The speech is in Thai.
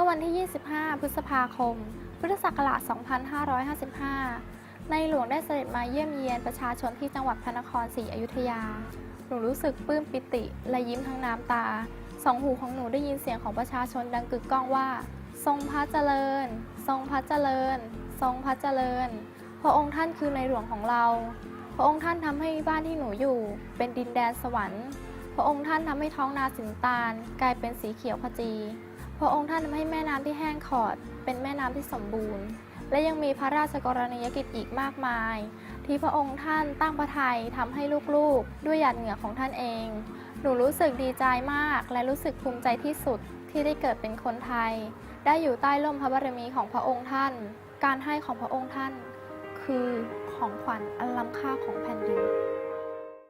มื่อวันที่ 25 พฤษภาคม พุทธศักราช 2555 ในหลวงได้เสด็จมาเยี่ยมเยียนประชาชนที่จังหวัดพระนครศรีอยุธยา หนูรู้สึกปลื้มปิติ และยิ้มทั้งน้ำตา สองหูของหนูได้ยินเสียงของประชาชนดังกึกก้องว่า ทรงพระเจริญ ทรงพระเจริญ ทรงพระเจริญ พระองค์ท่านคือในหลวงของเรา พระองค์ท่านทำให้บ้านที่หนูอยู่ เป็นดินแดนสวรรค์ พระองค์ท่านทำให้ท้องนาสินตาล กลายเป็นสีเขียวขจี พระองค์ท่านทำให้แม่น้ำที่แห้งขอด เป็นแม่น้ำที่สมบูรณ์ และยังมีพระราชกรณียกิจอีกมากมาย ที่พระองค์ท่านตั้งพระทัยทำให้ลูกๆ ด้วยหยาดเหงื่อของท่านเอง หนูรู้สึกดีใจมาก และรู้สึกภูมิใจที่สุดที่ได้เกิดเป็นคนไทย ได้อยู่ใต้ร่มพระบารมีของพระองค์ท่าน การให้ของพระองค์ท่าน คือของขวัญอันล้ำค่าของแผ่นดิน